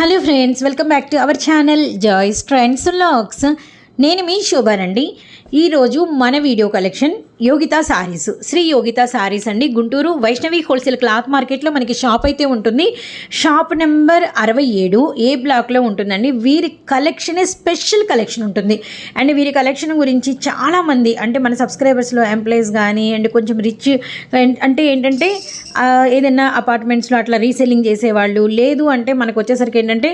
Hello friends welcome back to our channel Joy's Trends Locks. నేను మీ శోభానండి. ఈరోజు మన వీడియో కలెక్షన్ యోగిత సారీస్. శ్రీ యోగిత సారీస్ అండి. గుంటూరు వైష్ణవి హోల్సేల్ క్లాత్ మార్కెట్లో మనకి షాప్ అయితే ఉంటుంది. షాప్ నెంబర్ అరవై ఏడు ఏ బ్లాక్లో ఉంటుందండి? వీరి కలెక్షనే స్పెషల్ కలెక్షన్ ఉంటుంది. అండ్ వీరి కలెక్షన్ గురించి చాలామంది అంటే మన సబ్స్క్రైబర్స్లో ఎంప్లాయీస్ కానీ అండ్ కొంచెం రిచ్ అంటే ఏంటంటే ఏదైనా అపార్ట్మెంట్స్లో అట్లా రీసెల్లింగ్ చేసేవాళ్ళు లేదు అంటే మనకు వచ్చేసరికి ఏంటంటే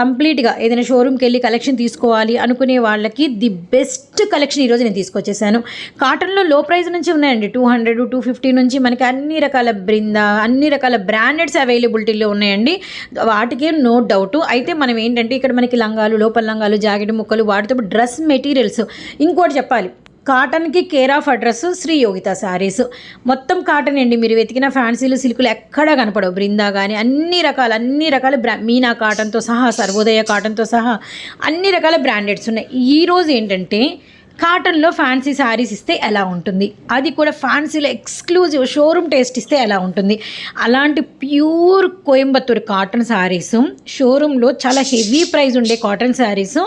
కంప్లీట్గా ఏదైనా షోరూమ్కి వెళ్ళి కలెక్షన్ తీసుకోవాలి అనుకునే వాళ్ళకి ది బెస్ట్ కలెక్షన్ ఈరోజు నేను తీసుకొచ్చేసాను. కాటన్లో లో ప్రైస్ నుంచి ఉన్నాయండి. టూ హండ్రెడ్ టూ ఫిఫ్టీ నుంచి మనకి అన్ని రకాల బ్రింద అన్ని రకాల బ్రాండెడ్స్ అవైలబిలిటీలో ఉన్నాయండి. వాటికే నో డౌట్. అయితే మనం ఏంటంటే ఇక్కడ మనకి లంగాలు లోపల లంగాలు జాకెట్ ముక్కలు వాటితో డ్రెస్ మెటీరియల్స్. ఇంకోటి చెప్పాలి. కాటన్కి care of address Shri Yogita saris. మొత్తం కాటన్ అండి. మీరు వెతికిన ఫ్యాన్సీలు సిల్కులు ఎక్కడా కనపడవు. బృందా కానీ అన్ని రకాల అన్ని రకాల బ్రా మీనా కాటన్తో సహా సర్వోదయ కాటన్తో సహా అన్ని రకాల బ్రాండెడ్స్ ఉన్నాయి. ఈరోజు ఏంటంటే కాటన్లో ఫ్యాన్సీ శారీస్ ఇస్తే ఎలా ఉంటుంది? అది కూడా ఫ్యాన్సీలో ఎక్స్క్లూజివ్ షోరూమ్ టేస్ట్ ఇస్తే ఎలా ఉంటుంది? అలాంటి ప్యూర్ కోయంబత్తూర్ కాటన్ శారీస్ షోరూంలో చాలా హెవీ ప్రైస్ ఉండే కాటన్ శారీస్.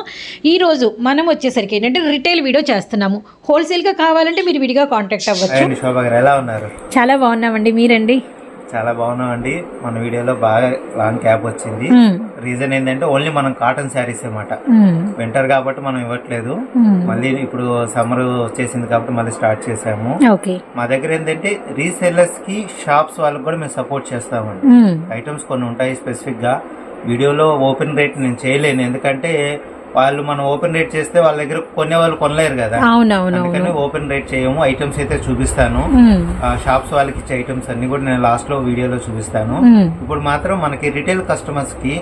ఈరోజు మనం వచ్చేసరికి ఏంటంటే రిటైల్ వీడియో చేస్తున్నాము. హోల్సేల్గా కావాలంటే మీరు విడిగా కాంటాక్ట్ అవ్వచ్చు. ఎలా ఉన్నారు? చాలా బాగున్నామండి. మీరండి? చాలా బాగున్నాం అండి మన వీడియోలో బాగా లాంగ్ క్యాప్ వచ్చింది. రీజన్ ఏంటంటే ఓన్లీ మనం కాటన్ శారీస్ అన్నమాట. వింటర్ కాబట్టి మనం ఇవ్వట్లేదు. మళ్ళీ ఇప్పుడు సమ్మర్ వచ్చేసింది కాబట్టి మళ్ళీ స్టార్ట్ చేసాము మా దగ్గర ఏంటంటే రీసెల్లర్స్కి షాప్స్ వాళ్ళకి కూడా మేము సపోర్ట్ చేస్తామండి. ఐటమ్స్ కొన్ని ఉంటాయి స్పెసిఫిక్గా వీడియోలో ఓపెన్ రేట్ నేను చేయలేను. ఎందుకంటే వాళ్ళు మనం ఓపెన్ రేట్ చేస్తే వాళ్ళ దగ్గర కొనే వాళ్ళు కొనలేరు కదా. అందుకని ఓపెన్ రేట్ చేయము ఐటమ్స్ అయితే చూపిస్తాను. ఆ షాప్స్ వాళ్ళకి ఇచ్చే ఐటమ్స్ అన్ని కూడా నేను లాస్ట్లో వీడియోలో చూపిస్తాను. ఇప్పుడు మాత్రం మనకి రిటైల్ కస్టమర్స్కి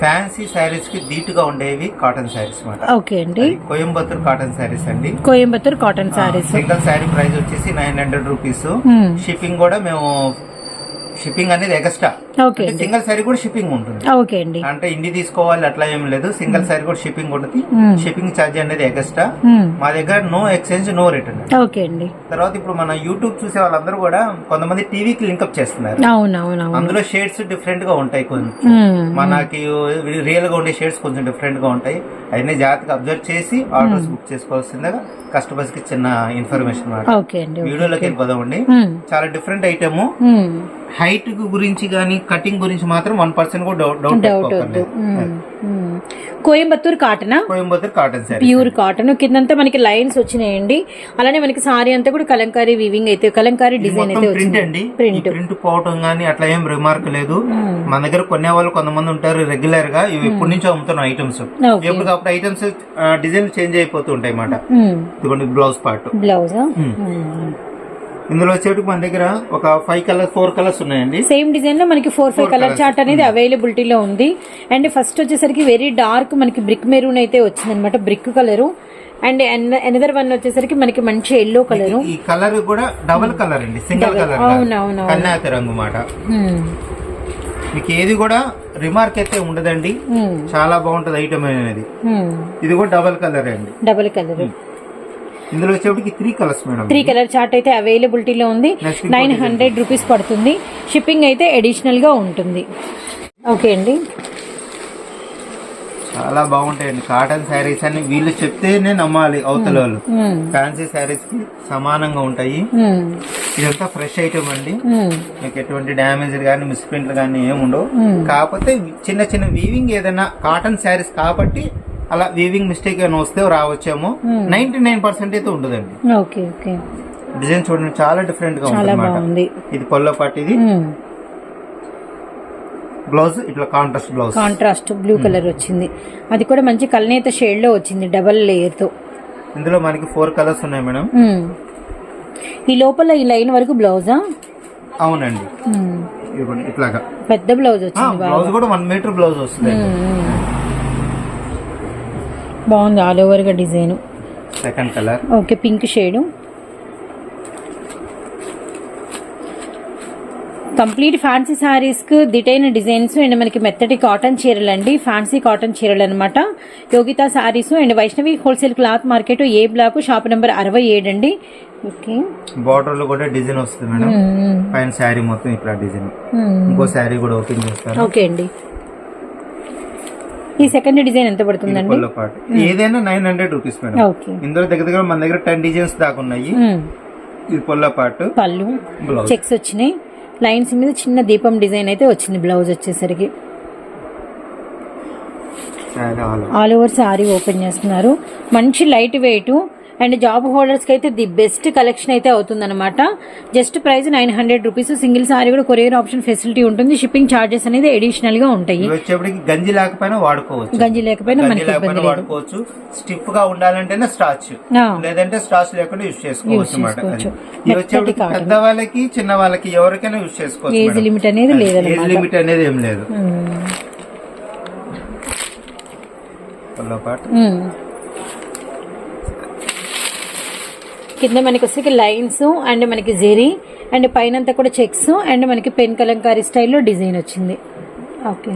ఫ్యాన్సీ శారీస్కి ధీటుగా ఉండేవి కాటన్ శారీస్ ఓకే అండి. కోయంబత్తూర్ కాటన్ శారీస్ అండి. Coimbatore cotton saris. Single sari price వచ్చేసి నైన్ హండ్రెడ్ రూపీస్. షిప్పింగ్ కూడా మేము షిప్పింగ్ అనేది ఎక్స్ట్రా. ఓకే సింగిల్ శారీ కూడా షిప్పింగ్ ఉంటుంది. ఓకే అండి. అంటే ఇండి తీసుకోవాలి అట్లా ఏం లేదు. సింగిల్ శారీ కూడా షిప్పింగ్ ఉంటుంది. షిప్పింగ్ ఛార్జ్ అనేది ఎక్స్ట్రా మా దగ్గర no exchange no return okay అండి. తర్వాత ఇప్పుడు మన యూట్యూబ్ చూసే వాళ్ళందరూ కూడా కొంతమంది టీవీకి లింకప్ చేస్తున్నారు. అందులో షేడ్స్ డిఫరెంట్గా ఉంటాయి కొంచెం. మనకి రియల్గా ఉండే షేడ్స్ కొంచెం డిఫరెంట్గా ఉంటాయి. అవన్నీ జాగ్రత్తగా అబ్జర్వ్ చేసి ఆర్డర్స్ బుక్ చేసుకోవాల్సిందిగా కస్టమర్స్కి చిన్న ఇన్ఫర్మేషన్ వీడియోలోకి వెళ్ళిపోదామండి. చాలా డిఫరెంట్ ఐటమ్ హైట్ గురించి కానీ కటింగ్ గురించి మాత్రం వన్ పర్సెంట్ కూడా డౌట్ డౌట్ వద్దు. Coimbatore కాటనా? Coimbatore cotton sari pure cotton కిందంతా మనకి లైన్స్ వచ్చినాయండి. అలానే మనకి సారీ అంతా కూడా కలంకారీ వీవింగ్ అయితే కలంకారీ డిజైన్ అయితే ప్రింట్ అండి. ప్రింట్ ప్రింట్ పోవటం గానీ అట్లా ఏం రిమార్క్ లేదు. మన దగ్గర కొనే వాళ్ళు కొంతమంది ఉంటారు రెగ్యులర్గా. ఇవి ఎప్పటి నుంచో అమ్ముతున్న ఐటమ్స్ ఎప్పటికప్పుడు ఐటమ్స్ డిజైన్ చేంజ్ అయిపోతూ ఉంటాయి అన్నమాట. ఇదిగోండి బ్లౌజ్ పార్ట్ బ్లౌజా ఇందులో వచ్చేటికి మన దగ్గర ఒక ఫైవ్ కలర్స్ ఫోర్ కలర్స్ ఉన్నాయండి. సేమ్ డిజైన్లో మనకి ఫోర్ ఫైవ్ కలర్ చార్ట్ అనేది అవైలబిలిటీలో ఉంది. అండ్ ఫస్ట్ వచ్చేసరికి వెరీ డార్క్ మనకి బ్రిక్ మెరూన్ అయితే వచ్చింది అనమాట brick colour and another one వచ్చేసరికి మనకి మంచి ఎల్లో కలర్ ఈ కలర్ కూడా డబుల్ కలర్ అండి సింగిల్ కలర్ అవునవును కన్యాక రంగు మాట. మీకు ఏది కూడా రిమార్క్ అయితే ఉండదండి. చాలా బాగుంటది ఐటమ్ అనేది. ఇది కూడా డబల్ కలర్ అండి. డబుల్ కలర్ ఇందులో వచ్చేటికి three colours madam three colour chart అయితే అవైలబిలిటీలో ఉంది. నైన్ హండ్రెడ్ రూపీస్ పడుతుంది. షిప్పింగ్ అయితే అడిషనల్గా ఉంటుంది. ఓకే అండి. చాలా బాగుంటాయండి. కాటన్ శారీస్ అని వీళ్ళు చెప్తేనే నమ్మాలి అవతల వాళ్ళు ఫ్యాన్సీ శారీస్కి సమానంగా ఉంటాయి. ఇదంతా ఫ్రెష్ ఐటమ్ అండి. మీకు ఎటువంటి డ్యామేజ్ కానీ మిస్ప్రింట్లు కానీ ఏమి ఉండవు. కాకపోతే చిన్న చిన్న వీవింగ్ ఏదైనా కాటన్ శారీస్ కాబట్టి అలా వీవింగ్ మిస్టేక్ ఏమైనా వస్తే రావచ్చేమో. నైన్టీ నైన్ పర్సెంట్ అయితే ఉండదండి. Okay okay. డిజైన్ చూడండి చాలా డిఫరెంట్గా ఉంటుంది బాగుంది. ఇది పొల్ల పట్టు ఇది. బ్లౌజ్ ఇట్లా contrast blouse contrast blue colour వచ్చింది. అది కూడా మంచి కల్నేత షేడ్లో వచ్చింది డబల్ లేయర్తో. ఇందులో మనకి ఫోర్ కలర్స్ ఉన్నాయి మేడం. మ్మ్. ఈ లోపల ఈ లైన్ వరకు బ్లౌజా అవునండి. ఇదిగోండి ఇట్లాగా. పెద్ద బ్లౌజ్ వచ్చింది బ్లౌజ్ కూడా వన్ మీటర్ బ్లౌజ్ వస్తుంది. బాగుంది ఆల్ ఓవర్గా design. Second colour okay pink shade. Complete fancy సారీస్కు దిటైన డిజైన్స్ అండ్ మనకి మెత్తటి కాటన్ చీరలు అండి ఫ్యాన్సీ కాటన్ చీరలు అనమాట Yogita saris and Vaishnavi wholesale cloth market A block shop number అరవై ఏడు అండి. ఓకే. బార్డర్లో కూడా డిజైన్ వస్తుంది మేడం. పైన శారీ మొత్తం ఇట్లా డిజైన్. ఇంకో శారీ కూడా ఓపెన్ చేస్తారు ఓకే అండి. ఈ సెకండ్ డిజైన్ ఎంత పడుతుందండి? ఏదైనా nine hundred rupees madam okay. ఇందులో దగ్గర దగ్గర మన దగ్గర టెన్ డిజైన్స్ దాకా ఉన్నాయి. ఇది పొల్ల పాటు. పళ్ళు చెక్స్ వచ్చినాయి. లైన్స్ మీద చిన్న దీపం డిజైన్ అయితే వచ్చింది బ్లౌజ్ వచ్చేసరికి. ఆల్ ఓవర్ సారీ ఓపెన్ చేస్తున్నారు. మంచి లైట్ వెయిట్ అండ్ జాబ్ హోల్డర్స్కి అయితే ది బెస్ట్ కలెక్షన్ అయితే అవుతుందన్నమాట. Just price nine hundred rupees. Single sari కూడా కొరియర్ ఆప్షన్ ఫెసిలిటీ ఉంటుంది. షిప్పింగ్ ఛార్జెస్ అనేది అడిషనల్గా ఉంటాయి. గంజి లేకపోయినా వాడుకోవచ్చు. గంజి లేకపోయినా మనకి ఇబ్బంది లేదు. వాడుకోవచ్చు. స్టిఫ్గా ఉండాలంటేనే స్టార్చ్. ఆ, లేదంటే స్టార్చ్ లేకుండా యూజ్ చేసుకోవచ్చు పెద్ద వాళ్ళకి చిన్న వాళ్ళకి ఎవరికైనా యూజ్ చేసుకోవచ్చు ఏజ్. లిమిట్ అనేది ఏజ్ లేదన్నమాట. లిమిట్ అనేది ఏం లేదు. పాటు కింద మనకి వచ్చేసరికి లైన్స్ అండ్ మనకి జెరీ అండ్ పైన అంతా కూడా చెక్స్ అండ్ మనకి పెన్ కలంకారీ స్టైల్లో డిజైన్ వచ్చింది. ఓకే.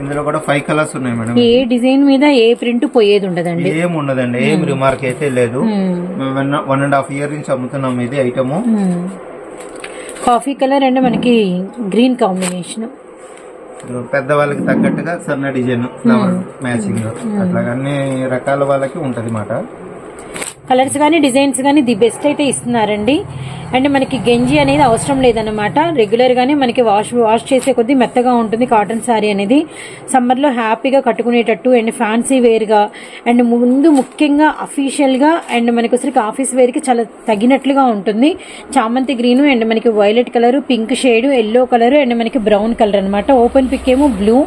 ఇందులో కూడా ఫైవ్ కలర్స్ ఉన్నాయి మేడం. ఏ డిజైన్ మీద ఏ ప్రింట్ పోయేది ఉండదండి. ఏం ఉండదండి. ఏం రిమార్క్ అయితే లేదు. వన్ అండ్ హాఫ్ ఇయర్ నుంచి అమ్ముతున్నాం ఇది ఐటమ్. కాఫీ కలర్ అండ్ మనకి గ్రీన్ కాంబినేషన్. పెద్ద వాళ్ళకి తగ్గట్టుగా సన్న డిజైన్ ఫ్లవర్ మ్యాచింగ్ అట్లాగా అన్ని రకాల వాళ్ళకి ఉంటది మాట. కలర్స్ కానీ డిజైన్స్ కానీ ది బెస్ట్ అయితే ఇస్తున్నారండి. అండ్ మనకి గంజి అనేది అవసరం లేదన్నమాట. రెగ్యులర్ గానే మనకి వాష్ వాష్ చేసే కొద్దీ మెత్తగా ఉంటుంది కాటన్ శారీ అనేది. సమ్మర్లో హ్యాపీగా కట్టుకునేటట్టు అండ్ ఫ్యాన్సీ వేర్గా అండ్ ముందు ముఖ్యంగా అఫీషియల్గా అండ్ మనకి వచ్చరికి ఆఫీస్ వేర్కి చాలా తగినట్లుగా ఉంటుంది. చామంతి గ్రీన్ అండ్ మనకి violet colour pink shade yellow colour and మనకి బ్రౌన్ కలర్ అన్నమాట. ఓపెన్ పిక్ ఏమో బ్లూ.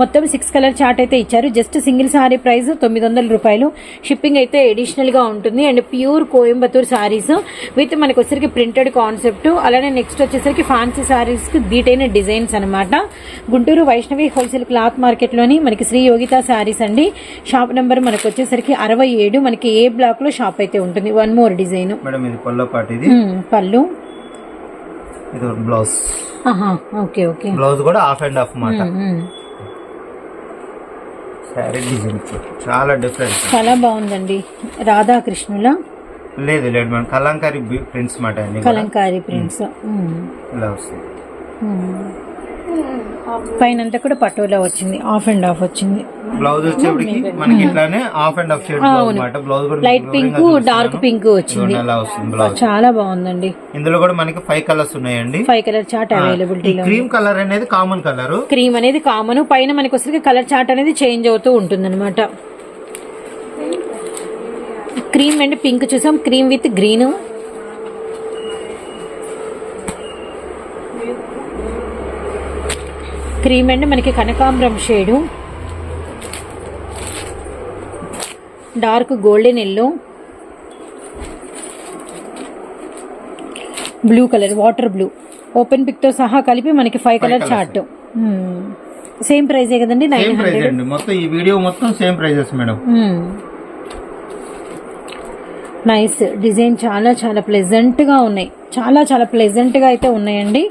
మొత్తం సిక్స్ కలర్ చార్ట్ అయితే ఇచ్చారు. జస్ట్ సింగిల్ సారీ ప్రైస్ తొమ్మిది వందల రూపాయలు. షిప్పింగ్ అయితే అడిషనల్గా ఉంటుంది. And pure Coimbatore saris with మనకి వచ్చరికి ప్రింటెడ్ కాన్సెప్ట్. అలానే నెక్స్ట్ వచ్చేసరికి ఫ్యాన్సీ సారీస్కి దీటైన డిజైన్స్ అన్నమాట. గుంటూరు వైష్ణవి హోల్సేల్ క్లాత్ మార్కెట్లోని మనకి శ్రీ యోగిత సారీస్ అండి. షాప్ నెంబర్ మనకి వచ్చేసరికి అరవై ఏడు. మనకి ఏ బ్లాక్లో షాప్ అయితే ఉంటుంది? One more design. Pallu blouse. Okay okay. Blouse కూడా హాఫ్ అండ్ హాఫ్ మాట. డిజైన్ చాలా డిఫరెంట్ చాలా బాగుందండి. రాధాకృష్ణుల? లేదు లేదు మేడం కలంకారీ ప్రింట్స్ మాట. కలంకారీ ప్రింట్స్ ఇలా వస్తుంది పైన అంతా కూడా పటోలా వచ్చింది. ఆఫ్ అండ్ ఆఫ్ వచ్చింది. బ్లౌజ్ వచ్చేప్పటికి మనకి ఇట్లానే హాఫ్ అండ్ షేడ్ బ్లౌజ్ కూడా లైట్ పింక్. డార్క్ పింక్ వచ్చింది. వస్తుంది చాలా బాగుందండి. ఇందులో కూడా మనకి ఫైవ్ కలర్స్ ఉన్నాయండి. ఫైవ్ కలర్ చార్ట్ అవైలబిలిటీలో క్రీమ్ కలర్ అనేది కామన్ కలర్ క్రీమ్ అనేది కామన్ పైన మనకి వచ్చేసరికి కలర్ చార్ట్ అనేది చేంజ్ అవుతూ ఉంటుంది అనమాట క్రీమ్ అండ్ పింక్ చూసాం. Cream with green cream and మనకి కనకాంబరం shade. Dark golden yellow. Blue colour water blue. Open పిక్తో సహా కలిపి మనకి ఫైవ్ కలర్. చార్ట్. సేమ్ ప్రైజే కదండి? Nine hundred. మొత్తం ఈ వీడియో మొత్తం same prices madam. Nice. Design చాలా చాలా ప్లెజెంట్గా ఉన్నాయి. చాలా చాలా ప్లెజెంట్గా అయితే ఉన్నాయండి.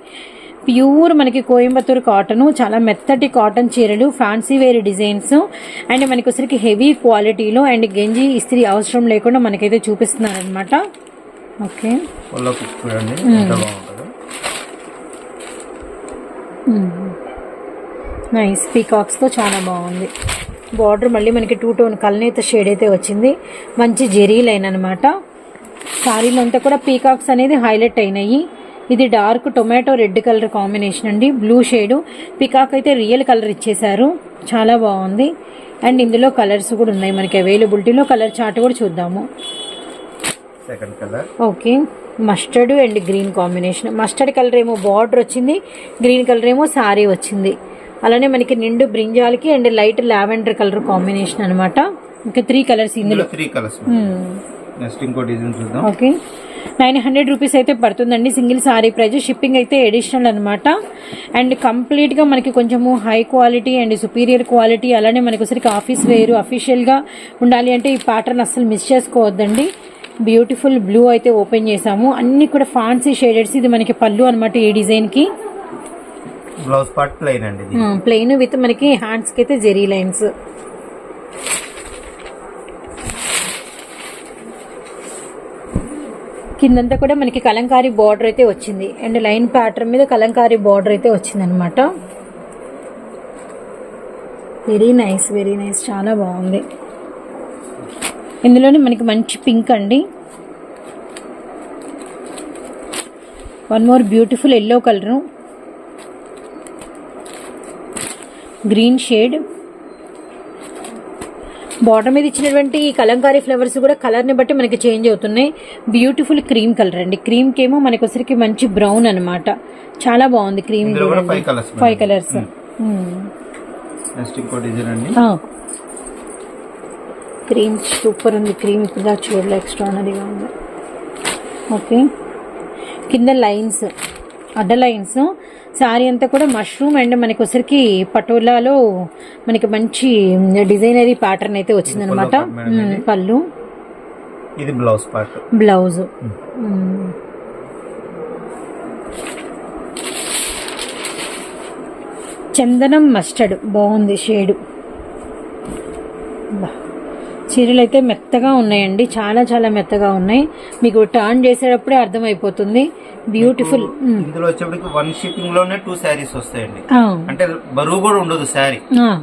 ప్యూర్ మనకి కోయంబత్తూరు కాటన్ చాలా మెత్తటి కాటన్ చీరలు ఫ్యాన్సీ వేర్ డిజైన్స్ అండ్ మనకి వచ్చరికి హెవీ క్వాలిటీలో అండ్ గంజి ఇస్త్రీ అవసరం లేకుండా మనకైతే చూపిస్తున్నారు అనమాట ఓకే నైస్ పీకాక్స్తో చాలా బాగుంది. బార్డర్ మళ్ళీ మనకి టూ టోన్ కల్నేత షేడ్ అయితే వచ్చింది. మంచి జెరీ లైన్ అనమాట శారీలో అంతా కూడా పీకాక్స్ అనేది హైలైట్ అయినాయి. ఇది dark tomato red colour combination అండి. Blue shade. పీకాక్ అయితే రియల్ కలర్ ఇచ్చేసారు చాలా బాగుంది. అండ్ ఇందులో కలర్స్ కూడా ఉన్నాయి మనకి అవైలబిలిటీలో. కలర్ చార్ట్ కూడా చూద్దాము. Second colour okay. Mustard and green combination. Mustard colour ఏమో బార్డర్ వచ్చింది. గ్రీన్ కలర్ ఏమో సారీ వచ్చింది. అలానే మనకి నిండు బ్రింజాల్కి and light lavender colour combination అనమాట ఇంకా త్రీ కలర్స్ ఇందులో. ఇందులో త్రీ కలర్స్ నెక్స్ట్ ఇంకో డిజైన్ చూద్దాం. ఓకే. నైన్ హండ్రెడ్ రూపీస్ అయితే పడుతుందండి సింగిల్ సారీ ప్రైస్ షిప్పింగ్ అయితే ఎడిషనల్ అనమాట అండ్ కంప్లీట్గా మనకి కొంచెము high quality and superior quality అలానే మనకి ఒకసారికి ఆఫీస్ వేరు అఫీషియల్గా ఉండాలి అంటే ఈ ప్యాటర్న్ అస్సలు మిస్ చేసుకోవద్దండి. బ్యూటిఫుల్ బ్లూ అయితే ఓపెన్ చేసాము అన్ని కూడా ఫాన్సీ షేడెడ్స్ ఇది మనకి పళ్ళు అనమాట ఈ డిజైన్కి బ్లౌజ్ పార్ట్ ప్లెయిన్ అండి ప్లెయిన్ విత్ మనకి హ్యాండ్స్కి అయితే జెరీ లైన్స్. కిందంతా కూడా మనకి కలంకారీ బార్డర్ అయితే వచ్చింది. అండ్ లైన్ ప్యాటర్న్ మీద కలంకారీ బార్డర్ అయితే వచ్చింది అనమాట వెరీ నైస్ వెరీ నైస్. చాలా బాగుంది. ఇందులోనే మనకి మంచి పింక్ అండి. One more beautiful yellow colour green shade bottom మీద ఇచ్చినటువంటి ఈ కలంకారీ ఫ్లవర్స్ కూడా కలర్ని బట్టి మనకి చేంజ్ అవుతున్నాయి. బ్యూటిఫుల్ క్రీమ్ కలర్ అండి. క్రీమ్కి ఏమో మనకి వచ్చరికి మంచి బ్రౌన్ అన్నమాట. చాలా బాగుంది cream five colours cream super ఉంది. క్రీమ్ ఇప్పుడు చూడలే ఎక్స్ట్రానరీగా ఉంది. ఓకే కింద లైన్స్ అడ్డ లైన్స్ శారీ అంతా కూడా మష్రూమ్ అండ్ మనకి వచ్చరికి పటోలాలో మనకి మంచి డిజైనరీ ప్యాటర్న్ అయితే వచ్చిందనమాట పళ్ళు part మేడం ఇది. పళ్ళు. ఇది బ్లౌజ్ పార్ట్ బ్లౌజ్. చందనం మస్టర్డ్. బాగుంది షేడు. బా. చీరలు అయితే మెత్తగా ఉన్నాయండి. చాలా చాలా మెత్తగా ఉన్నాయి. మీకు టర్న్ చేసేటప్పుడే అర్థమైపోతుంది. బ్యూటిఫుల్ మ్. ఇందులో వచ్చేప్పటికి వన్ షిప్పింగ్లోనే టూ శారీస్ వస్తాయండి. అంటే బరువు కూడా ఉండదు శారీ.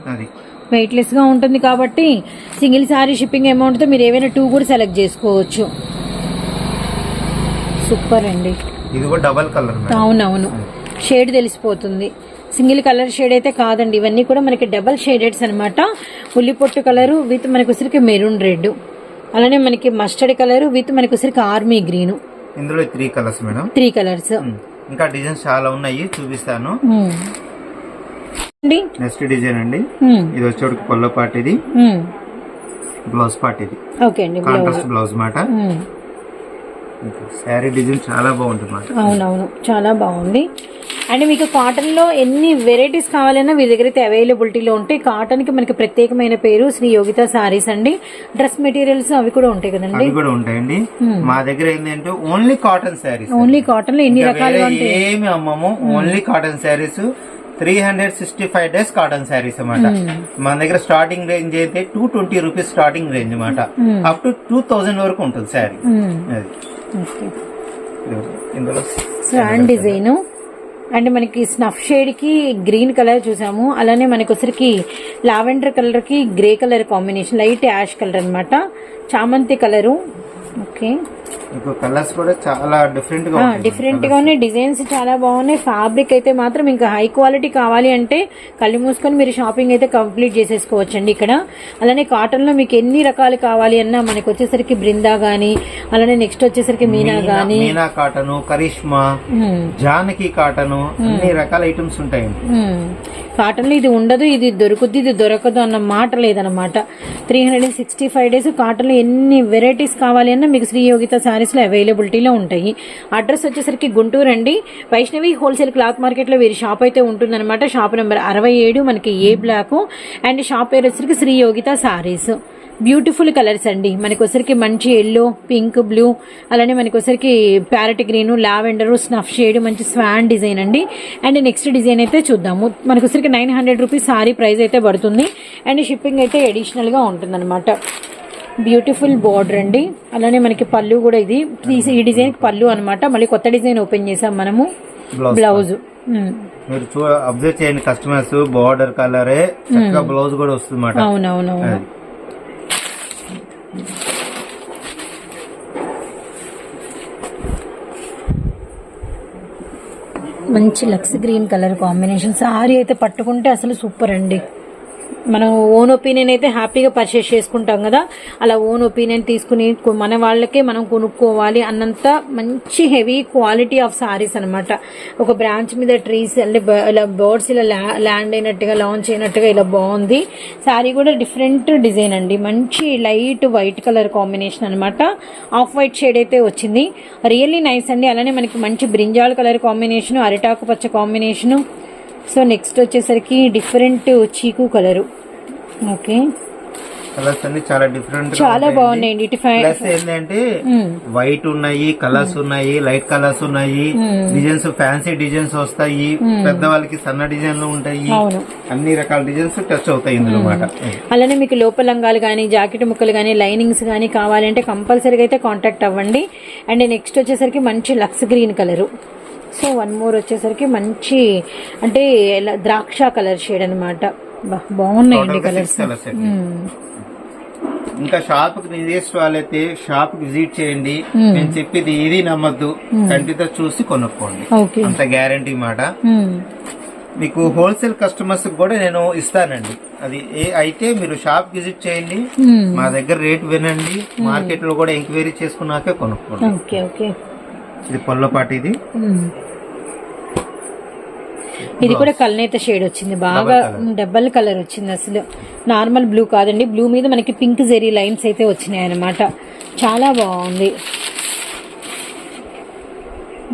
అది. వెయిట్లెస్గా ఉంటుంది కాబట్టి సింగిల్ సారీ షిప్పింగ్ అమౌంట్తో మీరు ఏవైనా టూ కూడా సెలెక్ట్ చేసుకోవచ్చు. సూపర్ అండి. ఇది కూడా డబల్ కలర్ అవునవును. షేడ్ తెలిసిపోతుంది. సింగిల్ కలర్ షేడ్ అయితే కాదండి. ఇవన్నీ కూడా మనకి డబల్ షేడెడ్స్ అనమాట ఉల్లి పొట్టు కలరు విత్ మనకి ఉసిరికి మెరూన్ రెడ్. అలానే మనకి మస్టర్డ్ కలరు విత్ మనకి ఉసిరికి ఆర్మీ గ్రీన్. ఇందులో three colours madam. Three colours. ఇంకా డిజైన్స్ చాలా ఉన్నాయి. చూపిస్తాను. నెక్స్ట్ డిజైన్ అండి. ఇది వచ్చేటికి పొల్ల పార్ట్ ఇది. బ్లౌజ్ పార్ట్ ఇది ఓకే అండి బ్లౌజ్. కాంట్రాస్ట్ బ్లౌజ్ మాట. శారీ డిజైన్ చాలా బాగుంటుంది అవునవును చాలా బాగుంది. అండ్ మీకు కాటన్లో ఎన్ని వెరైటీస్ కావాలన్నా మీ దగ్గర అయితే అవైలబిలిటీలో ఉంటాయి. కాటన్కి మనకి ప్రత్యేకమైన పేరు శ్రీ యోగిత సారీస్ అండి. డ్రెస్ మెటీరియల్స్ అవి కూడా ఉంటాయి కదండి. అవి కూడా ఉంటాయండి. మా దగ్గర ఏంటంటే ఓన్లీ కాటన్ శారీస్ ఓన్లీ కాటన్లో ఎన్ని రకాలుగా ఉంటాయి ఏమి అమ్మము. Only cotton saris three hundred sixty five days cotton saris అన్నమాట. మన దగ్గర స్టార్టింగ్ రేంజ్ అయితే two twenty rupees starting range అన్నమాట. అప్ టు టూ థౌసండ్ వరకు ఉంటుంది శారీ. అది. ఇందులో స్వాన్ డిజైన్ అండ్ మనకి స్నఫ్ షేడ్కి గ్రీన్ కలర్ చూసాము. అలానే మనకి వచ్చరికి లావెండర్ కలర్కి grey colour combination light ash colour అన్నమాట. చామంతి కలరు ఓకే. మీకు కలర్స్ కూడా చాలా డిఫరెంట్గా ఉంటాయి. డిఫరెంట్గా ఉన్నాయి డిజైన్స్ చాలా బాగున్నాయి. ఫ్యాబ్రిక్ అయితే మాత్రం ఇంకా హై క్వాలిటీ కావాలి అంటే కళ్ళు మూసుకొని మీరు షాపింగ్ అయితే కంప్లీట్ చేసేసుకోవచ్చు అండి ఇక్కడ. అలానే కాటన్లో మీకు ఎన్ని రకాలు కావాలి అన్నా మనకి వచ్చేసరికి బృందా గానీ అలానే నెక్స్ట్ వచ్చేసరికి మీనా గానీ. మీనా కాటన్ కరిష్మా జానకి కాటన్ అన్ని రకాల ఐటమ్స్ ఉంటాయండి. ఉమ్. కాటన్లో ఇది ఉండదు ఇది దొరుకుద్ది ఇది దొరకదు అన్న మాట లేదన్నమాట. Three hundred and sixty five days కాటన్లో ఎన్ని వెరైటీస్ కావాలి అన్నా మీకు శ్రీ యోగిత సారీస్లో అవైలబిలిటీలో ఉంటాయి. అడ్రస్ వచ్చేసరికి గుంటూరు అండి. వైష్ణవి హోల్సేల్ క్లాత్ మార్కెట్లో వీరి షాప్ అయితే ఉంటుందన్నమాట. షాప్ నెంబర్ అరవై ఏడు మనకి ఏ బ్లాక్. అండ్ షాప్ పేరు వచ్చరికి శ్రీ యోగిత సారీస్ బ్యూటిఫుల్ కలర్స్ అండి. మనకొసరికి వచ్చరికి మంచి ఎల్లో పింక్ బ్లూ అలానే మనకొసరికి వచ్చరికి parrot green lavender snuff shade మంచి స్వాన్ డిజైన్ అండి. అండ్ నెక్స్ట్ డిజైన్ అయితే చూద్దాము. మనకొసరికి వచ్చరికి nine hundred rupees sari price అయితే పడుతుంది. అండ్ షిప్పింగ్ అయితే ఎడిషనల్గా ఉంటుందన్నమాట. బ్యూటిఫుల్ బార్డర్ అండి అలానే మనకి పళ్ళు కూడా ఇది. ఈ- డిజైన్ పళ్ళు అన్నమాట. మళ్ళీ కొత్త డిజైన్ ఓపెన్ చేసాం మనము. బ్లౌజ్ మీరు చూ అబ్జర్వ్ చేయండి కస్టమర్స్ బార్డర్ కలరే చక్కగా బ్లౌజ్ కూడా వస్తుంది అవునవునవును. మంచి Lux green colour combination. Sorry అయితే పట్టుకుంటే అసలు సూపర్ అండి. మనం ఓన్ ఒపీనియన్ అయితే హ్యాపీగా పర్చేస్ చేసుకుంటాం కదా. అలా ఓన్ ఒపీనియన్ తీసుకుని మన వాళ్ళకే మనం కొనుక్కోవాలి అన్నంత మంచి హెవీ క్వాలిటీ ఆఫ్ సారీస్ అనమాట ఒక బ్రాంచ్ మీద ట్రీస్ అంటే ఇలా బర్డ్స్ ఇలా ల్యాండ్ అయినట్టుగా లాంచ్ అయినట్టుగా ఇలా బాగుంది. సారీ కూడా డిఫరెంట్ డిజైన్ అండి. మంచి లైట్ వైట్ కలర్ కాంబినేషన్ అనమాట ఆఫ్ వైట్ షేడ్ అయితే వచ్చింది. రియల్లీ నైస్ అండి. అలానే మనకి మంచి బ్రింజాల్ కలర్ కాంబినేషన్ అరిటాకు పచ్చ కాంబినేషను సో నెక్స్ట్ వచ్చేసరికి డిఫరెంట్ చీకు కలరు. ఓకే. కలర్స్ అన్ని చాలా డిఫరెంట్ చాలా బాగున్నాయండి. ప్లస్ ఏంటంటే వైట్ ఉన్నాయి కలర్స్ ఉన్నాయి లైట్ కలర్స్ ఉన్నాయి. డిజైన్స్ ఫ్యాన్సీ డిజైన్స్ వస్తాయి. పెద్దవాళ్ళకి సన్న డిజైన్లు ఉంటాయి. అన్ని రకాల డిజైన్స్ టచ్ అవుతాయి ఇందులో అలానే మీకు లోపల లంగాలు కానీ జాకెట్ ముక్కలు కానీ లైనింగ్స్ కానీ కావాలంటే కంపల్సరీగా అయితే కాంటాక్ట్ అవ్వండి. అండ్ నెక్స్ట్ వచ్చేసరికి మంచి Lux green colour. So one more వచ్చేసరికి మంచి అంటే ద్రాక్ష కలర్ షేడ్ అనమాట బాగున్నాయండి కలర్స్. ఇంకా షాప్కి నిజేస్ట్ వాళ్ళైతే షాప్కి విజిట్ చేయండి. నేను చెప్పేది ఏది నమ్మద్దు. కంటితో చూసి కొనుక్కోండి. అంత గ్యారంటీ మాట. మీకు హోల్సేల్ కస్టమర్స్ కూడా నేను ఇస్తానండి. అది ఏ అయితే మీరు షాప్ విజిట్ చేయండి మా దగ్గర రేట్ వినండి. మార్కెట్లో కూడా ఎంక్వైరీ చేసుకున్నాకే కొనుక్కోండి. Okay okay. ఇది పొల్లపాటి ఇది. ఇది కూడా కల్నేత షేడ్ వచ్చింది. బాగా డబల్ కలర్ వచ్చింది అసలు. నార్మల్ బ్లూ కాదండి. బ్లూ మీద మనకి పింక్ జెరీ లైన్స్ అయితే వచ్చినాయి అనమాట చాలా బాగుంది.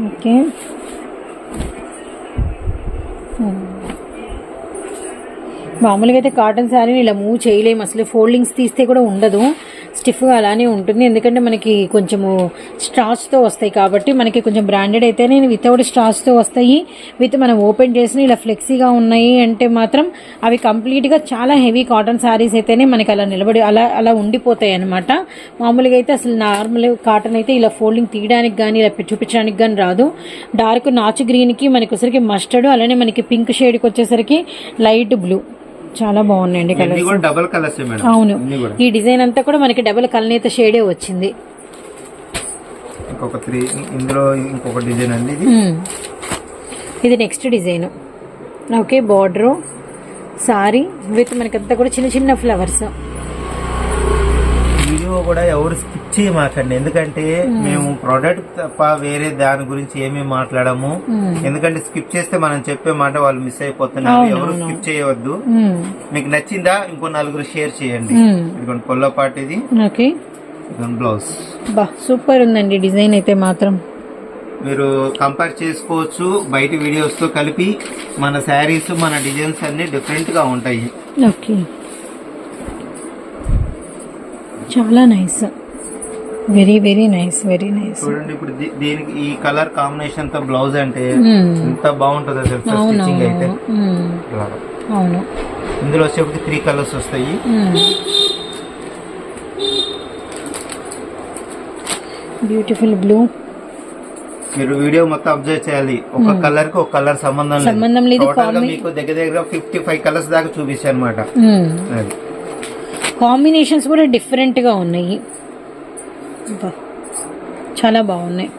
ఓకే. మామూలుగా అయితే కాటన్ శారీని ఇలా మూవ్ చేయలేము. అసలు ఫోల్డింగ్స్ తీస్తే కూడా ఉండదు. స్టిఫ్గా అలానే ఉంటుంది. ఎందుకంటే మనకి కొంచెము స్ట్రాస్తో వస్తాయి కాబట్టి మనకి కొంచెం బ్రాండెడ్ అయితేనే వితౌట్ స్ట్రాస్తో వస్తాయి. విత్ మనం ఓపెన్ చేసిన ఇలా ఫ్లెక్సీగా ఉన్నాయి అంటే మాత్రం అవి కంప్లీట్గా చాలా హెవీ కాటన్ శారీస్ అయితేనే మనకి అలా నిలబడి అలా అలా ఉండిపోతాయి అనమాట మామూలుగా అయితే అసలు నార్మల్ కాటన్ అయితే ఇలా ఫోల్డింగ్ తీయడానికి కానీ ఇలా చూపించడానికి కానీ రాదు. డార్క్ నాచు గ్రీన్కి మనకి ఒకసారికి మస్టర్డ్ అలానే మనకి పింక్ షేడ్కి వచ్చేసరికి లైట్ బ్లూ. చాలా బాగున్నాయండి కలర్స్ డబల్ కలర్స్ అవును. ఈ డిజైన్ అంతా కూడా మనకి డబుల్ కల్నేత షేడే వచ్చింది. ఇంకొక త్రీ ఇందులో ఇంకొక డిజైన్ అండి ఇది. Next design. Okay border sari with మనకంతా కూడా చిన్న చిన్న ఫ్లవర్స్ వీడియో కూడా ఎవరు స్కిప్ చేయమాకండి ఎందుకంటే మేము. ప్రోడక్ట్ తప్ప వేరే దాని గురించి ఏమీ మాట్లాడము. ఎందుకంటే స్కిప్ చేస్తే మనం చెప్పే మాట వాళ్ళు మిస్ అయిపోతున్నారు. ఎవరు స్కిప్ చేయవద్దు. మీకు నచ్చిందా? ఇంకో నలుగురు షేర్ చేయండి. ఇదిగోండి పొల్లపాటి ఇది. ఓకే. ఇదిగోండి బ్లౌజ్ సూపర్ ఉందండి డిజైన్ అయితే మాత్రం. మీరు కంపేర్ చేసుకోవచ్చు. బయట వీడియోస్తో కలిపి మన శారీస్ మన డిజైన్స్ అన్ని డిఫరెంట్గా ఉంటాయి. ఓకే. చాలా nice very very nice very nice. చూడండి ఇప్పుడు దీ- దీనికి ఈ కలర్ కాంబినేషన్తో బ్లౌజ్ అంటే ఎంత బాగుంటుందో తెలుసా స్టిచ్చింగ్ అయితే. ఇలాగా. అవును. ఇందులో వచ్చేప్పటికి త్రీ కలర్స్ వస్తాయి. బ్యూటిఫుల్ బ్లూ మీరు వీడియో మొత్తం అబ్జర్వ్ చేయాలి. ఒక కలర్కి ఒక కలర్ సంబంధం సంబంధం లేదు, టోటల్గా combi- మీకు దగ్గర దగ్గర ఫిఫ్టీ ఫైవ్ కలర్స్ దాకా చూపించాను అనమాట కాంబినేషన్స్ కూడా డిఫరెంట్గా ఉన్నాయి. చాలా బాగున్నాయి.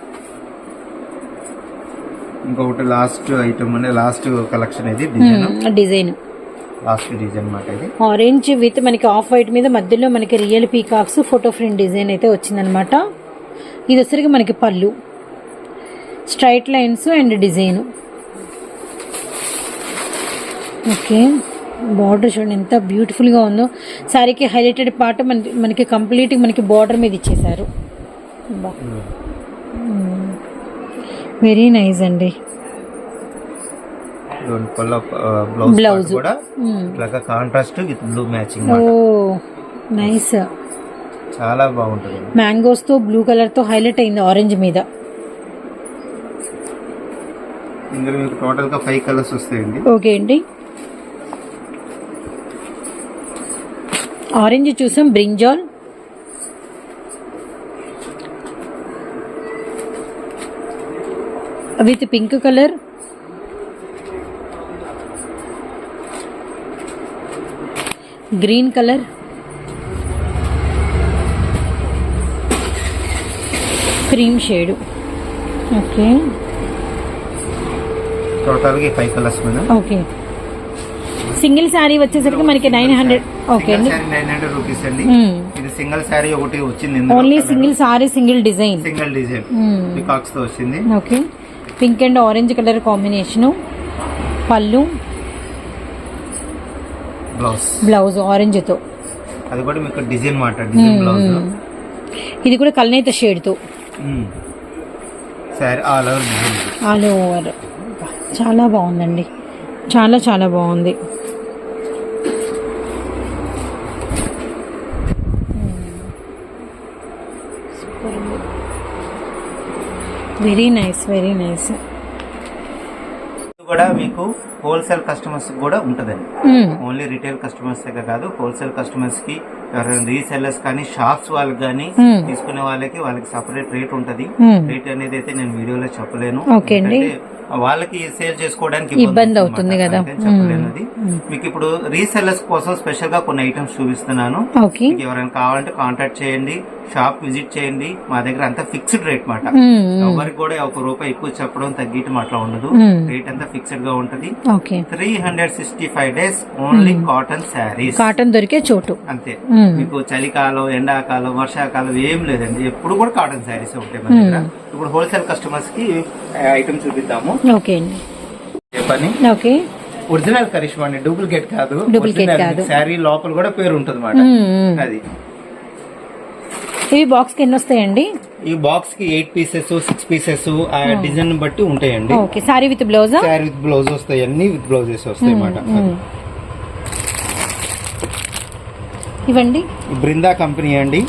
ఇంకొకటి లాస్ట్ ఐటమ్ అంటే లాస్ట్ కలెక్షన్ ఇది డిజైన్ డిజైన్ లాస్ట్ డిజైన్ అన్నమాట ఇది. ఆరెంజ్ విత్ మనకి ఆఫ్ వైట్ మీద మధ్యలో మనకి real peacocks photo frame design అయితే వచ్చిందనమాట ఇది వచ్చరికి మనకి pallu. Straight lines and design okay border చూడండి ఎంత బ్యూటిఫుల్గా ఉందో. సారీకి హైలైటెడ్ పార్ట్ మనకి మనకి కంప్లీట్ మనకి బార్డర్ మీద ఇచ్చేసారు వెరీ నైస్ అండి. బ్లౌజ్. కూడా. ఇట్లాగా contrast with blue matching oh nice చాలా బాగుంటుంది. మ్యాంగోస్తో బ్లూ కలర్తో హైలైట్ అయింది ఆరెంజ్ మీద. ఇందులో మీకు టోటల్గా ఫైవ్ కలర్స్ వస్తాయండి. ఓకే అండి. ఆరెంజ్ చూసాం brinjal. With pink colour. Green colour. Cream shade. Okay. టోటల్గా five colours madam. Okay. Single sari వచ్చేసరికి మనకి నైన్ హండ్రెడ్ ఓకే అండి నైన్ హండ్రెడ్ రూపీస్ అండి. ఇది సింగిల్ శారీ ఒకటి వచ్చింది only single sari single design single design పికాక్స్తో వచ్చింది. Okay pink and orange colour combination పళ్ళు. బ్లౌజ్ బ్లౌజ్ ఆరెంజ్తో అది కూడా మీకు డిజైన్ మాట డిజైన్ బ్లౌజ్ ఇది కూడా కల్నేత షేడ్తో sari all over all over చాలా బాగుందండి. చాలా చాలా బాగుంది. Very nice very nice. కూడా మీకు హోల్సేల్ కస్టమర్స్ కూడా ఉంటదండి. ఓన్లీ రిటైల్ కస్టమర్స్ కాదు హోల్సేల్ కస్టమర్స్కి ఎవరైనా రీసెల్లర్స్ కానీ షాప్స్ వాళ్ళకి కానీ Hmm. తీసుకునే వాళ్ళకి వాళ్ళకి సపరేట్ రేట్ ఉంటది. Hmm. రేట్ అనేది అయితే నేను వీడియోలో చెప్పలేను. వాళ్ళకి సేల్ చేసుకోవడానికి ఇబ్బంది అవుతుంది కదా. మీకు ఇప్పుడు రీసెల్లర్స్ కోసం స్పెషల్గా కొన్ని ఐటమ్స్ చూపిస్తున్నాను. ఎవరైనా కావాలంటే కాంటాక్ట్ చేయండి షాప్ విజిట్ చేయండి. మా దగ్గర అంతా ఫిక్స్డ్ రేట్ మాట. ఎవరికి కూడా ఒక రూపాయి ఎక్కువ చెప్పడం తగ్గటం అట్లా ఉండదు. రేట్ అంతా ఫిక్స్డ్గా ఉంటది. Three hundred sixty five days only cotton saris cotton దొరికే చోటు. అంతే. మీకు చలికాలం ఎండాకాలం వర్షాకాలం ఏం లేదండి. ఎప్పుడు కూడా కాటన్ శారీస్ ఉంటాయి మన దగ్గర. ఇప్పుడు హోల్సేల్ కస్టమర్స్కి ఐటమ్ చూపిద్దాము. ఓకే అండి. చెప్పని ఓకే. ఒరిజినల్ కరిష్మా అండి డూప్లికేట్ కాదు. కాదు. శారీ లోపల కూడా పేరు ఉంటుంది. అది. ఇవి బాక్స్కి ఎన్ని వస్తాయండి? ఈ బాక్స్కి ఎయిట్ పీసెస్ సిక్స్ పీసెస్ ఆ డిజైన్ బట్టి ఉంటాయండి. ఓకే. సారీ విత్ బ్లౌజా శారీ విత్ బ్లౌజ్ వస్తాయి అన్ని విత్ బ్లౌజెస్ వస్తాయి అన్నమాట. ఇవ్వండి. బృందా కంపెనీ అండి.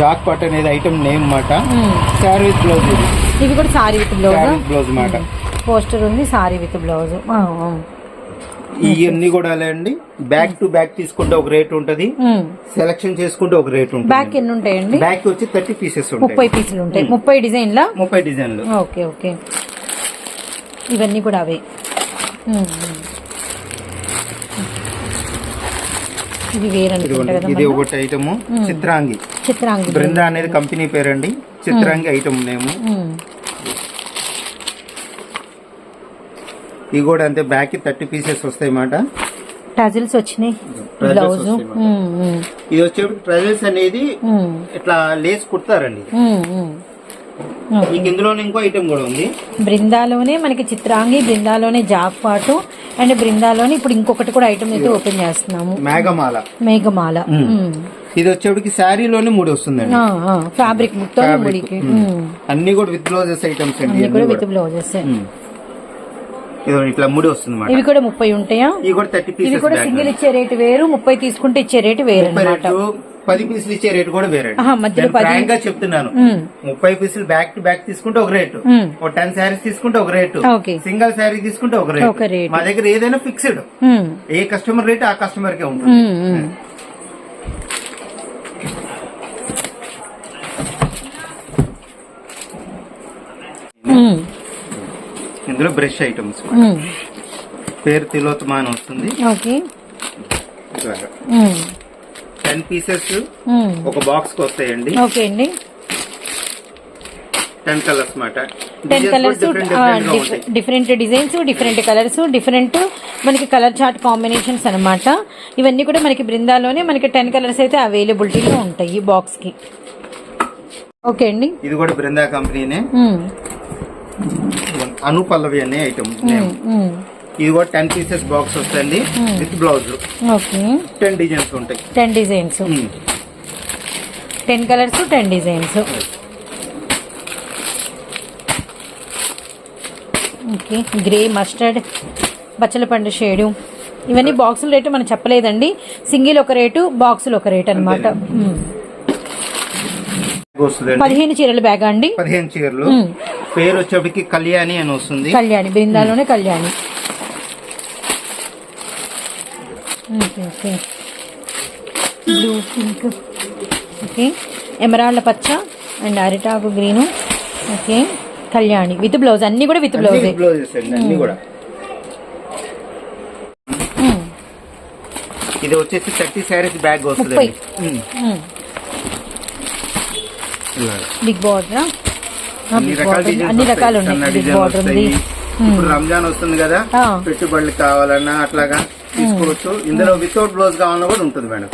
జాక్ పాట్ అనేది ఐటమ్ నేమ్ మాట. శారీ విత్ బ్లౌజ్ ఇది. కూడా సారీ విత్ బ్లౌజా శారీ బ్లౌజ్ మాట పోస్టర్ ఉంది సారీ విత్ బ్లౌజ్ ఇవన్నీ కూడా అలా అండి. బ్యాక్ టు బ్యాక్ తీసుకుంటే ఒక రేట్ ఉంటది. సెలక్షన్ చేసుకుంటే ఒక రేట్ ఉంటుంది. బ్యాక్ ఎన్ని ఉంటాయండి? బ్యాక్ వచ్చి థర్టీ పీసెస్ ముప్పై పీసులు ఉంటాయి. ముప్పై డిజైన్లా? ముప్పై డిజైన్లు. Okay okay. ఇవన్నీ కూడా అవే. ఇది? ఒకటి ఐటమ్. చిత్రాంగి. చిత్రాంగి బృందా అనేది కంపెనీ పేరండి. Chitrangi item name. ఇవి కూడా అంతే బ్యాక్కి థర్టీ పీసెస్ వస్తాయి మాట టజిల్స్ వచ్చినాయి బ్లౌజ్. ఇది వచ్చేప్పుడు ట్రజల్స్ అనేది ఇట్లా లేస్ కుడతారండి. మీకు ఇందులో ఇంకో ఐటమ్ కూడా ఉంది. బృందాలోనే మనకి చిత్రాంగి బృందాలోనే జాక్ పాటు అండ్ బృందాలోనే ఇప్పుడు ఇంకొకటి కూడా ఐటమ్ అయితే ఓపెన్ చేస్తున్నాము. మేఘమాల. మేఘమాల. ఇది వచ్చేటికి శారీలోనే మూడు వస్తుందండి. ఫ్యాబ్రిక్ మొత్తం. ముడికి. అన్ని కూడా విత్ బ్లౌజెస్ ఐటమ్స్ అండి కూడా. విత్ బ్లౌజెస్ ఇట్లా మూడు వస్తుంది ఇవి కూడా ముప్పై ఉంటాయా? ఇవి కూడా థర్టీ ఇవి కూడా సింగిల్ ఇచ్చే రేటు వేరు ముప్పై తీసుకుంటే ఇచ్చే రేటు వేరు అనమాట పది పీసులు ఇచ్చే రేటు కూడా వేరే ఫ్రాంక్గా చెప్తున్నాను. ముప్పై పీసులు బ్యాక్ టు బ్యాక్ తీసుకుంటే ఒక రేటు. ఒక టెన్ శారీస్ తీసుకుంటే ఒక రేటు. సింగిల్ శారీ తీసుకుంటే ఒక రేటు. మా దగ్గర ఏదైనా ఫిక్స్డ్. ఏ కస్టమర్ రేట్ ఆ కస్టమర్ కే ఉంటుంది. ఇందులో బ్రష్ ఐటమ్స్. పేరు తిలోత్తమ అని వస్తుంది. Ten pieces. ఒక బాక్స్కి వస్తాయండి. ఓకే అండి. టెన్ కలర్స్ మాట. Ten colours different designs different colours different మనకి కలర్ చార్ట్ కాంబినేషన్స్ అన్నమాట. ఇవన్నీ కూడా మనకి బృందాలోనే మనకి టెన్ కలర్స్ అయితే అవైలబిలిటీలో ఉంటాయి ఈ బాక్స్కి ఓకే అండి. ఇది కూడా బృందా కంపెనీనే. అను పల్లవి అనే ఐటమ్. ఇది కూడా టెన్ పీసెస్ బాక్స్ వస్తుంది with blouse okay. Ten designs ఉంటాయి. Ten designs. Ten colours ten designs okay grey mustard బచ్చల పండు షేడు ఇవన్నీ బాక్సుల రేటు మనం చెప్పలేదండి. సింగిల్ ఒక రేటు బాక్సులు ఒక రేట్ అనమాట వస్తుందండి. పదిహేను చీరల బ్యాగ్ అండి? పదిహేను చీరలు. మ్మ్. పేరు వచ్చేప్పటికి కళ్యాణి అని వస్తుంది. Kalyani బృందాలోనే Kalyani. Okay okay. Blue pink okay. ఎమరాళ్ళ పచ్చ అండ్ అరిటాకు green. Okay. Kalyani with blouse అన్ని కూడా విత్ బ్లౌజ్. అన్ని కూడా. ఇది వచ్చేసి థర్టీ శారీస్ బ్యాగ్ వస్తుంది. బిగ్ బార్డర్ అన్ని రకాల ఉన్నాయి. బిగ్ డిజైన్ బార్డర్ ఉంది. వస్తాయి. ఇప్పుడు రంజాన్ వస్తుంది కదా. ఆ. పెట్టుబడులు కావాలన్నా అట్లాగా. తీసుకోవచ్చు. ఇందులో వితౌట్ బ్లౌజ్ కావాలన్నా కూడా ఉంటుంది మేడం.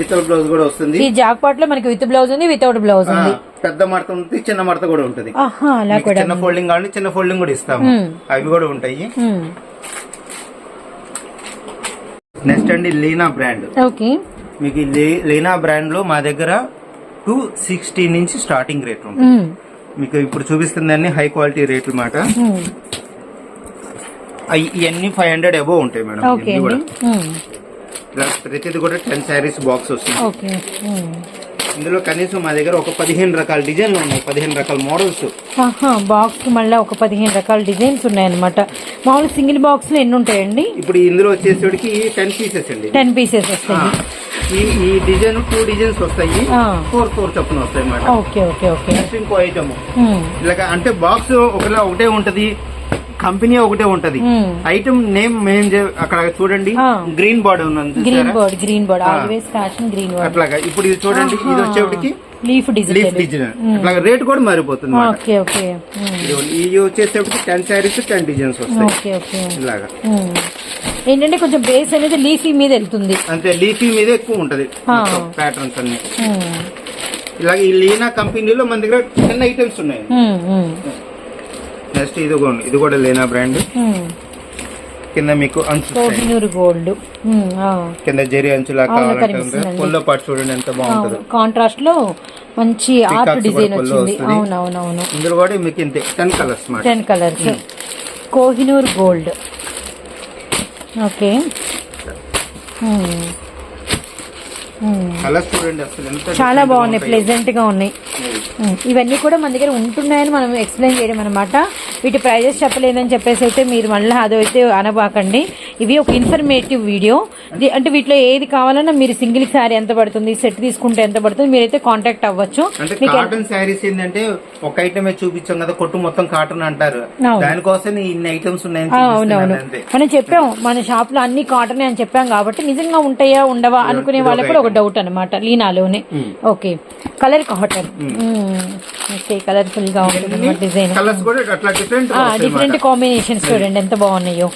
వితౌట్ బ్లౌజ్ కూడా వస్తుంది. ఈ జాక్పాట్లో మనకి విత్ బ్లౌజ్ ఉంది వితౌట్ బ్లౌజ్ ఉంది. పెద్ద మడత ఉంటుంది చిన్న మడత కూడా ఉంటుంది. చిన్న ఫోల్డింగ్ కావాలంటే చిన్న ఫోల్డింగ్ కూడా ఇస్తాము. అవి కూడా ఉంటాయి. నెక్స్ట్ అండి లీనా బ్రాండ్. ఓకే. మీకు లీనా బ్రాండ్లో మా దగ్గర టూ సిక్స్టీ నుంచి స్టార్టింగ్ రేట్ ఉంటుంది. మీకు ఇప్పుడు చూపిస్తుందన్నీ హై క్వాలిటీ రేట్లు మాట. ఇవన్నీ ఫైవ్ హండ్రెడ్ అబోవ్ ఉంటాయి మేడం. ఓకే ఇవన్నీ అండి. కూడా మ్మ్. ఇలా ప్రతిది కూడా టెన్ శారీస్ బాక్స్ వస్తుంది. ఓకే మ్మ్. ఇందులో కనీసం మా దగ్గర ఒక పదిహేను రకాల డిజైన్లు ఉన్నాయి. పదిహేను రకాల మోడల్స్. బాక్స్ మళ్ళీ ఒక పదిహేను రకాల డిజైన్స్ ఉన్నాయన్నమాట. మామూలు సింగిల్ బాక్స్లో ఎన్ని ఉంటాయండి? ఇప్పుడు ఇందులో వచ్చేసరికి టెన్ పీసెస్ అండి. టెన్ పీసెస్ వస్తాయి. ఈ ఈ డిజైన్ టూ డిజైన్స్ వస్తాయి. ఫోర్ ఫోర్ చొప్పున వస్తాయి అన్నమాట ఓకే ఓకే ఓకే ఇంకో ఐటమ్ ఇలాగ అంటే బాక్స్ ఒకలా ఒకటే ఉంటది. కంపెనీ ఒకటే ఉంటది. ఐటమ్ నేమ్ మెయిన్ అక్కడ చూడండి. గ్రీన్ బార్డర్ ఉన్నది green? Board green board. Always fashion green board అట్లాగా. ఇప్పుడు ఇది చూడండి. ఇది వచ్చేటికి లీఫ్ లీఫ్ డిజిటల్ డిజైన్ అట్లాగా రేట్ కూడా మారిపోతుంది. Okay okay. ఇది వచ్చేసేపటికి టెన్ శారీస్ టెన్ డిజైన్స్ వస్తాయి. Okay okay. ఇలాగా. ఏంటంటే కొంచెం బేస్ అనేది లీఫీ మీద వెళ్తుంది. అంతే లీఫీ మీద ఎక్కువ ఉంటది. ప్యాటర్న్స్ అన్ని. ఇలాగ ఈ లీనా కంపెనీలో మన దగ్గర టెన్ ఐటమ్స్ ఉన్నాయి. నెక్స్ట్ ఇది కూడా ఇది కూడా లేనా బ్రాండ్. కింద మీకు అంచు style. కోహినూరు గోల్డ్ ఆ. కింద జెరీ అంచులా కావాలంటే పాటు చూడండి ఎంత బాగుంటుంది. కాంట్రాస్ట్లో మంచి ఆర్ట్ డిజైన్ వచ్చింది. అవునవునవును. ఇందులో కూడా మీకు ఇంతే ten colours ten colours Kohinoor gold okay colours చూడండి అసలు ఎంత చాలా బాగున్నాయి. ప్లెజెంట్గా ఉన్నాయి. ఉమ్, ఇవన్నీ కూడా మన దగ్గర ఉంటున్నాయని మనం ఎక్స్ప్లెయిన్ చేయడం అనమాట వీటి ప్రైజెస్ చెప్పలేదని చెప్పేసి అయితే మీరు మళ్ళీ అదైతే అనబాకండి. ఇవి ఒక ఇన్ఫర్మేటివ్ వీడియో అంటే వీటిలో ఏది కావాలన్నా మీరు సింగిల్ శారీ ఎంత పడుతుంది సెట్ తీసుకుంటే ఎంత పడుతుంది మీరైతే కాంటాక్ట్ అవ్వచ్చు. కాటన్ శారీస్ ఏంటంటే ఒక ఐటమే చూపించాం కదా కొట్టు మొత్తం కాటన్ అంటారు. దానికోసం ఇన్ని ఐటమ్స్ చూపిస్తున్నాను అవునవును. మనం చెప్పాం మన షాప్లో అన్ని కాటన్ అని చెప్పాం కాబట్టి నిజంగా ఉంటాయా ఉండవా అనుకునే వాళ్ళకి కూడా డౌట్ అనమాట లీనాలోనే. ఓకే కలర్ కాటన్ ఓకే కలర్ఫుల్గా ఉంటుంది డిజైన్ డిఫరెంట్ డిఫరెంట్ కాంబినేషన్స్ చూడండి ఎంత బాగున్నాయో.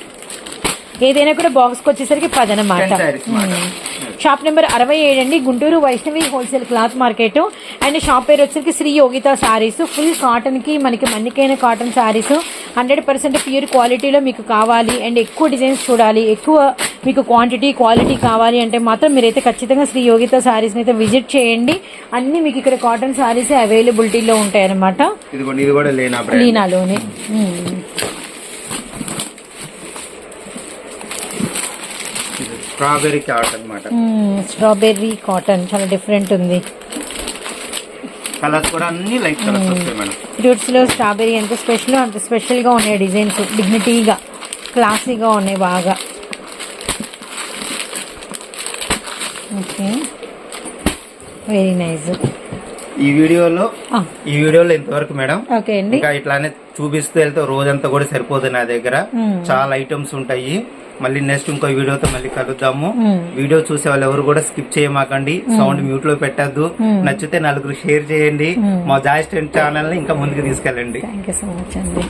ఏదైనా కూడా బాక్స్కి వచ్చేసరికి పది అనమాట. షాప్ నెంబర్ అరవై ఏడు అండి Guntur Vaishnavi wholesale cloth market and shop పేరు వచ్చేసరికి శ్రీ యోగిత సారీస్ ఫుల్ కాటన్కి మనకి మన్నికైన cotton saris hundred percent pure క్వాలిటీలో మీకు కావాలి. అండ్ ఎక్కువ డిజైన్స్ చూడాలి. ఎక్కువ మీకు క్వాంటిటీ క్వాలిటీ కావాలి అంటే మాత్రం మీరైతే ఖచ్చితంగా శ్రీ యోగిత సారీస్ అయితే విజిట్ చేయండి. అన్ని మీకు ఇక్కడ కాటన్ సారీస్ అవైలబిలిటీలో ఉంటాయి అనమాట ఇదిగోండి ఇది కూడా లేనా. బ్రాండ్ లీనాలోనే మ్మ్. స్ట్రాబెరీ చాట్ అన్నమాట. మ్మ్. స్ట్రాబెర్రీ కాటన్ చాలా డిఫరెంట్ ఉంది. కలర్స్ కూడా అన్ని లైట్ కలర్స్ వస్తాయి మేడం. ఫ్రూట్స్లో స్ట్రాబెర్రీ ఎంత స్పెషల్ అంత స్పెషల్గా ఉన్నాయి డిజైన్స్. డిగ్నిటీగా క్లాసీగా ఉన్నాయి బాగా. ఓకే. వెరీ నైస్ ఈ వీడియోలో ఈ వీడియోలో ఇంతవరకు మేడం. ఓకే అండి. ఇంకా ఇట్లానే చూపిస్తూ వెళ్తే రోజంతా కూడా సరిపోదు నా దగ్గర. చాలా ఐటమ్స్ ఉంటాయి. మళ్ళీ నెక్స్ట్ ఇంకో వీడియోతో మళ్ళీ కలుద్దాము. వీడియో చూసే వాళ్ళు ఎవరు కూడా స్కిప్ చేయమాకండి. సౌండ్ మ్యూట్లో పెట్టద్దు. నచ్చితే నలుగురు షేర్ చేయండి. మా జాయిస్టెంట్ ఛానల్ని ఇంకా ముందుకు తీసుకెళ్ళండి. థ్యాంక్ యూ సో మచ్ అండి.